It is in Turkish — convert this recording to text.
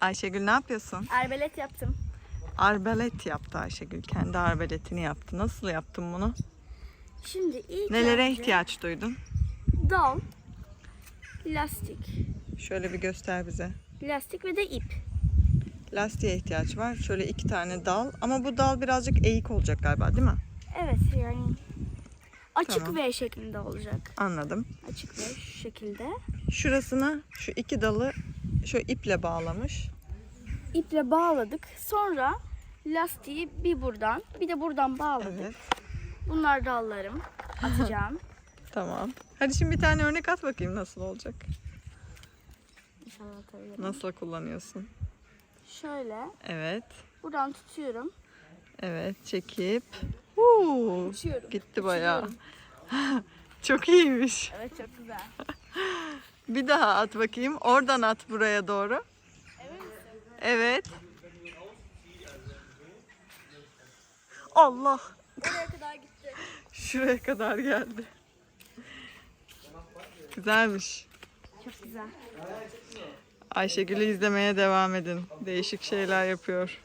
Ayşegül ne yapıyorsun? Arbelet yaptım. Arbelet yaptı Ayşegül. Kendi arbeletini yaptı. Nasıl yaptın bunu? Şimdi ilk Nelere önce ihtiyaç duydun? Dal, lastik, Şöyle bir göster bize. lastik ve de ip. Lastiğe ihtiyaç var. Şöyle iki tane dal. Ama bu dal birazcık eğik olacak galiba değil mi? Evet yani açık Tamam. V şeklinde olacak. Anladım. Açık V şu şekilde. Şurasına şu iki dalı şu iple bağlamış. İple bağladık. Sonra lastiği bir buradan bir de buradan bağladık. Evet. Bunlar dallarım. Atacağım. Tamam. Hadi şimdi bir tane örnek at bakayım nasıl olacak. İnşallah atabilirim. Nasıl kullanıyorsun? Şöyle Evet. buradan tutuyorum. Evet. Çekip. Huu, Uçuyorum. gitti bayağı. Çok iyiymiş. Evet çok güzel. Bir daha at bakayım. Oradan at buraya doğru. Evet. Allah. Oraya kadar gitti. Şuraya kadar geldi. Güzelmiş. Çok güzel. Ayşegül'ü izlemeye devam edin. Değişik şeyler yapıyor.